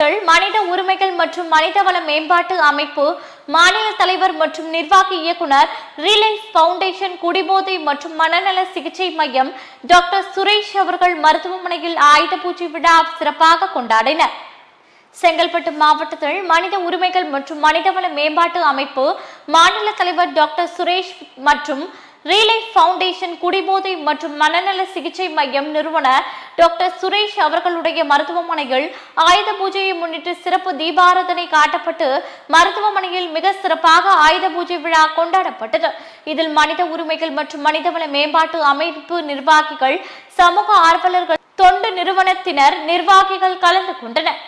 மனித உரிமைகள் மற்றும் மனிதவள மேம்பாட்டு அமைப்பு மாநில தலைவர் மற்றும் நிர்வாக இயக்குனர் ரிலையன்ஸ் பவுண்டேஷன் குடிபோதை மற்றும் மனநல சிகிச்சை மையம் டாக்டர் சுரேஷ் அவர்கள் மருத்துவமனையில் ஆயுத பூஜை விழா சிறப்பாக கொண்டாடினர். செங்கல்பட்டு மாவட்டத்தில் மனித உரிமைகள் மற்றும் மனிதவள மேம்பாட்டு அமைப்பு மாநில தலைவர் டாக்டர் சுரேஷ் மற்றும் ரீலைஃப் ஃபவுண்டேஷன் குடிபோதை மற்றும் மனநல சிகிச்சை மையம் நிறுவனர் டாக்டர் சுரேஷ் அவர்களுடைய மருத்துவமனையில் ஆயுத பூஜையை முன்னிட்டு சிறப்பு தீபாராதனை காட்டப்பட்டு மருத்துவமனையில் மிக சிறப்பாக ஆயுத பூஜை விழா கொண்டாடப்பட்டது. இதில் மனித உரிமைகள் மற்றும் மனிதவள மேம்பாட்டு அமைப்பு நிர்வாகிகள் சமூக ஆர்வலர்கள் தொண்டு நிறுவனத்தினர் நிர்வாகிகள் கலந்து கொண்டனர்.